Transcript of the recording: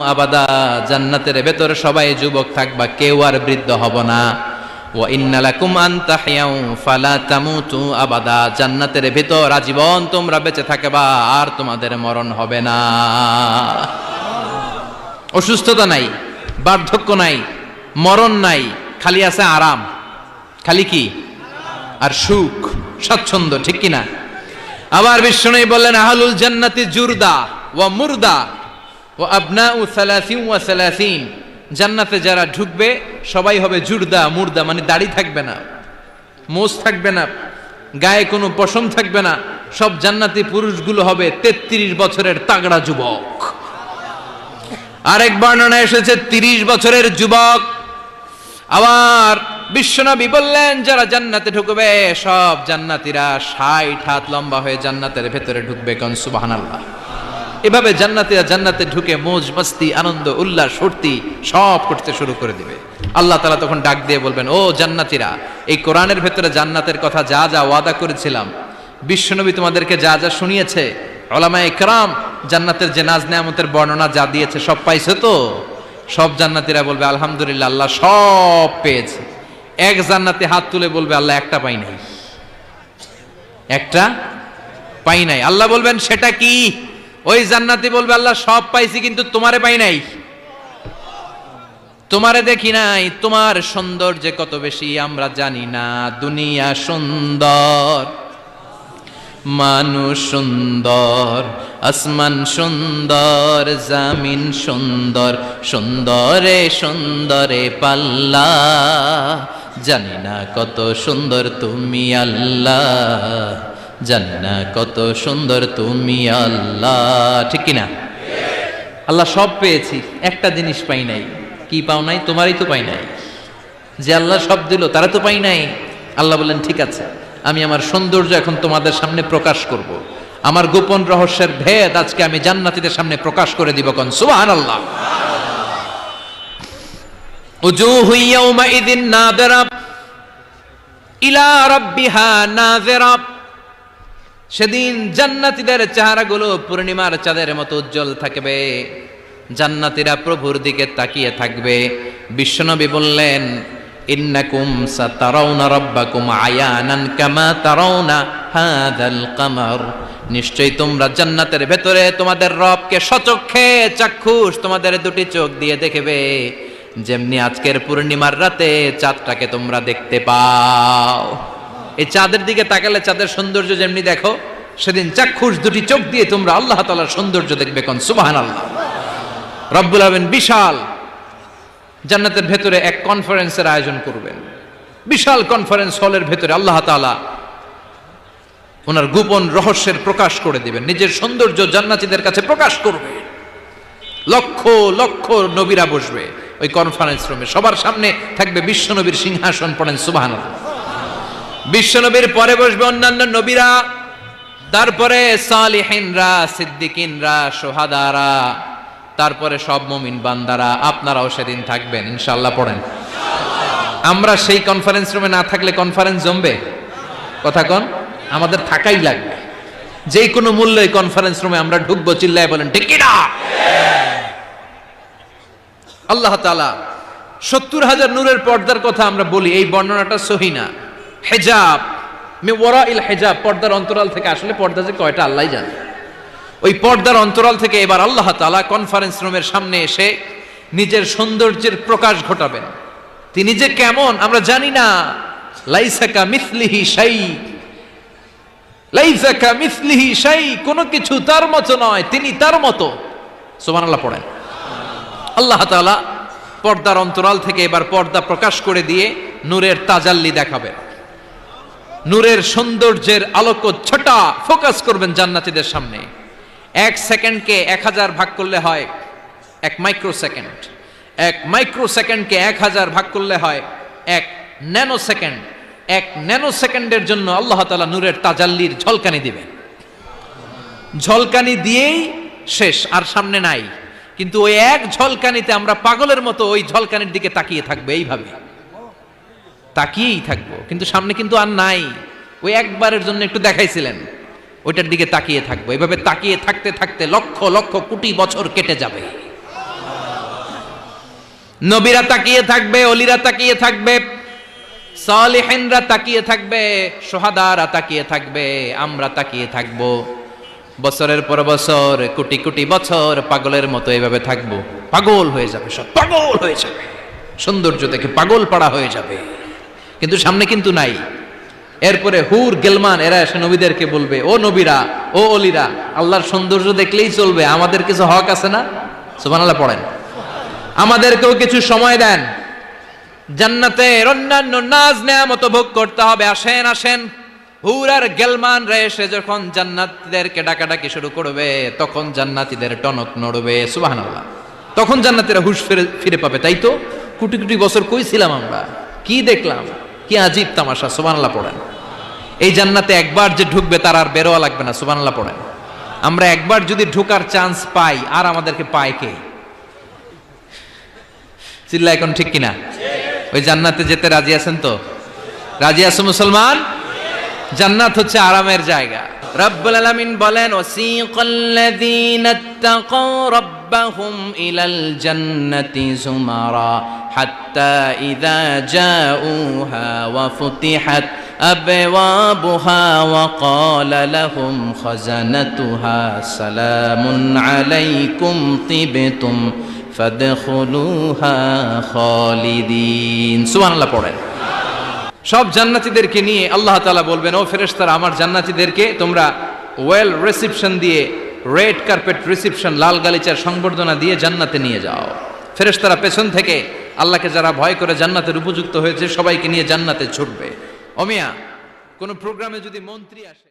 আবাদা, জান্নাতের ভেতরে সবাই যুবক থাকবা, কেউ আর বৃদ্ধ হব না। ও ইন্নালাকুম আনতাহিয়াউ ফালা তামুতু আবাদা। জান্নাতের ভেতর আজীবন তোমরা বেঁচে থাকবা, আর তোমাদের মরণ হবে না। অসুস্থতা নাই, বার্ধক্য নাই, মরণ নাই, খালি আছে আরাম। খালি কি? আর সুখ, স্বাচ্ছন্দ্য, ঠিক কিনা? আবার বিষ্ণু বললেন, আহলুল জান্নাতি জুরদা ওয়া মুরদা। ও আবনা উ সালাসিন ওয়া সালাসিন। জান্নাতে যারা ঢুকবে, সবাই হবে জুরদা, মুর্দা মানে দাড়ি থাকবে না মোজ থাকবে না, গায়ে কোনো পশম থাকবে না, সব জান্নাতি পুরুষগুলো হবে তেত্রিশ বছরের তাগড়া যুবক। আরেক বর্ণনা এসেছে, তিরিশ বছরের যুবক। আবার বিশ্বনবী বললেন, যারা জান্নাতে ঢুকবে, সব জান্নাতীরা ষাট হাত লম্বা হয়ে জান্নাতের ভেতরে ঢুকবে, কন সুবহানাল্লাহ। এভাবে জান্নাতীরা জান্নাতে ঢুকে মোজ, মস্তি, আনন্দ, উল্লাস, ফুর্তি সব করতে শুরু করে দিবে। আল্লাহ তালা তখন ডাক দিয়ে বলবেন, ও জান্নাতীরা, এই কোরআনের ভেতরে জান্নাতের কথা যা যা ওয়াদা করেছিলাম, বিশ্বনবী তোমাদেরকে যা যা শুনিয়েছে ওলামা একরাম জান্নাতের যে নাজ নেয়ামতের বর্ণনা যা দিয়েছে, সব পাইছে তো? সব জান্নাতীরা বলবে, আলহামদুলিল্লাহ, আল্লাহ সব পেয়েছে। এক জান্নাতে হাত তুলে বলবে, আল্লাহ একটা পাই নাই। একটা পাই নাই। আল্লাহ বলবেন, সেটা কি? ওই জান্নাতি বলবে, আল্লাহ, সব পাইছি, কিন্তু তোমারে পাই নাই। তোমারে দেখি নাই, তোমার সৌন্দর্য কত বেশি আমরা জানি না। দুনিয়া সুন্দর, মানুষ সুন্দর, আসমান সুন্দর, জামিন সুন্দর, সুন্দরে সুন্দরে পাল্লা। জানি না কত সুন্দর তুমি, আল্লাহ। জানি না কত সুন্দর তুমি আল্লাহ। ঠিক কিনা? আল্লাহ সব পেয়েছি, একটা জিনিস পাই নাই। কি পাও নাই? তোমারই তো পাই নাই। যে আল্লাহ সব দিল, তারা তো পাই নাই। আল্লাহ বললেন, ঠিক আছে, আমি আমার সৌন্দর্য এখন তোমাদের সামনে প্রকাশ করব। আমার গোপন রহস্যের ভেদ আজকে আমি জান্নাতীদের সামনে প্রকাশ করে দিব কন। সুবাহান আল্লাহ ইলা রাব্বিহা নাযিরা। সেদিন জান্নাতীদের চেহারাগুলো পূর্ণিমার চাঁদের মতো উজ্জ্বল থাকবে। জান্নাতীরা প্রভুর দিকে তাকিয়ে থাকবে। বিশ্বনবী বললেন, ইন্নাকুম সাতারাউনা রাব্বাকুম আয়ানান কামা তারাউনা হাদাল কামার। নিশ্চয়ই তোমরা জান্নাতের ভেতরে তোমাদের রবকে সচক্ষে চাক্ষুষ তোমাদের দুটি চোখ দিয়ে দেখবে। যেমনি আজকের পূর্ণিমার রাতে চাঁদটাকে তোমরা দেখতে পাও। এই চাঁদের দিকে তাকালে চাঁদের সৌন্দর্য যেমনি দেখো, সেদিন চাক্ষুষ দুটি চোখ দিয়ে তোমরা আল্লাহ তালার সৌন্দর্য দেখবে কোন? সুবাহান আল্লাহ রব্বুল আলমিন বিশাল জান্নাতের ভেতরে এক কনফারেন্সের আয়োজন করবেন। বিশাল কনফারেন্স হলের ভেতরে আল্লাহ তালা ওনার গোপন রহস্যের প্রকাশ করে দিবেন। নিজের সৌন্দর্য জান্নাতীদের কাছে প্রকাশ করবে। লক্ষ লক্ষ নবীরা বসবে ওই কনফারেন্স রুমে। সবার সামনে থাকবে বিশ্ব নবীর সিংহাসন পড়েন সুবাহান বিশ্বনবীর পরে বসবে অন্যান্য নবীরা, তারপরে সালিহিনরা, সিদ্দিকিনরা, সোহাদারা, তারপরে সব মুমিন বান্দারা, আপনারাও সেদিন থাকবেন ইনশাল্লাহ পড়েন। আমরা সেই কনফারেন্স রুমে না থাকলে কনফারেন্স জমবে? কথা কন, আমাদের থাকাই লাগবে। যে কোনো মূল্যে কনফারেন্স রুমে আমরা ঢুকবো, চিল্লায় বলেন, ঠিক কিনা? আল্লাহ তালা সত্তর হাজার নূরের পর্দার কথা আমরা বলি, এই বর্ণনাটা সহি না। হেজাব। মে ওরা ইল হেজাব, পর্দার অন্তরাল থেকে আসলে পর্দা যে কয়টা আল্লাহ জানে। ওই পর্দার অন্তরাল থেকে এবার আল্লাহ তালা কনফারেন্স রুমের সামনে এসে নিজের সৌন্দর্যের প্রকাশ ঘটাবেন। তিনি যে কেমন, আমরা জানি না। লাইসাকা মিসলিহি সাই লাইসাকা মিসলিহি সাই কোনো কিছু তার মতো নয়, তিনি তার মতো। সোমান আল্লাহ পড়েন। আল্লাহ তালা পর্দার অন্তরাল থেকে এবার পর্দা প্রকাশ করে দিয়ে নূরের তাজাল্লি দেখাবেন। নূরের সৌন্দর্যের আলোক ছটা ফোকাস করবেন জান্নাতীদের সামনে। এক সেকেন্ডকে এক হাজার ভাগ করলে হয় এক মাইক্রো সেকেন্ড এক মাইক্রো সেকেন্ডকে এক হাজার ভাগ করলে হয় এক ন্যানো সেকেন্ড এক ন্যানো সেকেন্ডের জন্য আল্লাহ তালা নূরের তাজাল্লির ঝলকানি দিবেন। ঝলকানি দিয়েই শেষ, আর সামনে নাই। কিন্তু ওই এক ঝলকানিতে আমরা পাগলের মতো ওই ঝলকানির দিকে তাকিয়ে থাকবে এইভাবে। তাকিয়েই থাকব। কিন্তু সামনে কিন্তু আর নাই। ওই একবারের জন্য একটু দেখাইছিলেন। ওইটার দিকে তাকিয়ে থাকব। এভাবে তাকিয়ে থাকতে থাকতে লক্ষ লক্ষ কোটি বছর কেটে যাবে। নবীরা তাকিয়ে থাকবে, অলিরা তাকিয়ে থাকবে, সালিহিনরা তাকিয়ে থাকবে, সোহাদারা তাকিয়ে থাকবে, আমরা তাকিয়ে থাকব। বছরের পর বছর, কোটি কোটি বছর পাগলের মতো এভাবে থাকব। পাগল হয়ে যাবে সব। পাগল হয়ে যাবে। সৌন্দর্য দেখে পাগল পাড়া হয়ে যাবে। কিন্তু সামনে কিন্তু নাই। এরপরে হুর, গেলমান, এরা এসে নবীদেরকে বলবে, ও নবীরা, ও অলিরা, আল্লাহর সৌন্দর্য দেখলেই চলবে, আমাদের কিছু হক আছে না? সুবহানাল্লাহ পড়েন। আমাদেরকেও কিছু সময় দেন। জান্নাতের অন্যান্য নাজ নেয়ামত ভোগ করতে হবে, আসেন আসেন। হুর আর গেলমান রে এসে যখন জান্নাতীদেরকে ডাকাডাকি শুরু করবে, তখন জান্নাতীদের টনক নড়বে, সুবহানাল্লাহ। তখন জান্নাতীরা হুশ ফিরে ফিরে পাবে, তাই তো? কোটি কোটি বছর কই ছিলাম আমরা, কি দেখলাম? কি আজীব তামাশা সুবানাল্লাহ পড়েন। এই জান্নাতে একবার যে ঢুকবে তার আর বেরোয়া লাগবে না সুবানাল্লাহ পড়েন। আমরা একবার যদি ঢুকার চান্স পাই, আর আমাদেরকে পায় কে? চিল্লা এখন ঠিক কিনা? ওই জান্নাতে যেতে রাজি আছেন তো? রাজি আছে মুসলমান? জান্নাত হচ্ছে আরামের জায়গা। রব্বুল আলামিন বলেন, ওয়াসিকাল্লাযীনা তাকাউ রাব্বাহুম ইলাল জান্নাতি যুমারা হাত্তা ইযা জাউহা ওয়া ফুতিহাত আবওয়াবুহা ওয়া ক্বালা লাহুম খাজানাতুহা সালামুন আলাইকুম তিবতুম ফাদখুলুহা খালিদিন। সুবহানাল্লাহ পড়েন। সব জান্নাতিদেরকে নিয়ে আল্লাহ তালা বলবেন, ও ফেরেশতারা, আমার জান্নাতিদেরকে তোমরা ওয়েল রিসিপশন দিয়ে রেড কার্পেট রিসিপশন লাল গালিচার সংবর্ধনা দিয়ে জান্নাতে নিয়ে যাও। ফেরেশতারা পেছন থেকে আল্লাহকে যারা ভয় করে জান্নাতের উপযুক্ত হয়েছে, সবাইকে নিয়ে জান্নাতে ছুটবে। অমিয়া কোনো প্রোগ্রামে যদি মন্ত্রী আসে